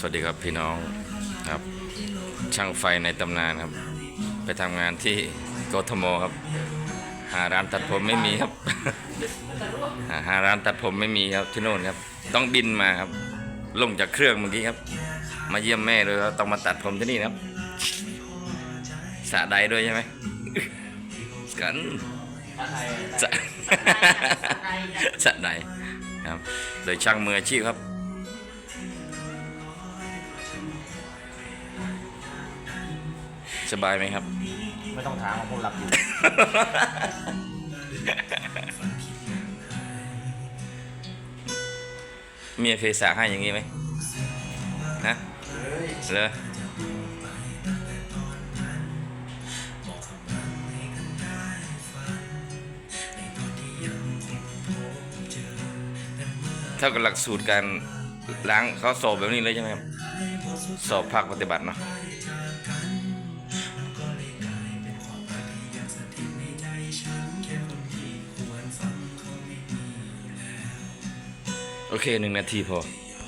สวัสดีครับพี่น้องครับ ช่างไฟในตำนานครับ ไปทำงานที่กทมครับ หาร้านตัดผมไม่มีครับ หาร้านตัดผมไม่มีครับที่โน่นครับ ต้องบินมาครับ ลงจากเครื่องเมื่อกี้ครับ มาเยี่ยมแม่เลยครับต้องมาตัดผมที่นี่ครับสะใดด้วยใช่ไหมกันสะสะใดครับ โดยช่างมืออาชีพครับ สบายไหมครับ ไม่ต้องถามผมหลับอยู่ เมียเคยสาให้อย่างนี้ไหมฮะเลยเท่ากับหลักสูตรการล้างเขาสอบแบบนี้เลยใช่ไหมครับ สอบภาคปฏิบัติเนาะ โอเคหนึ่งนาทีพอ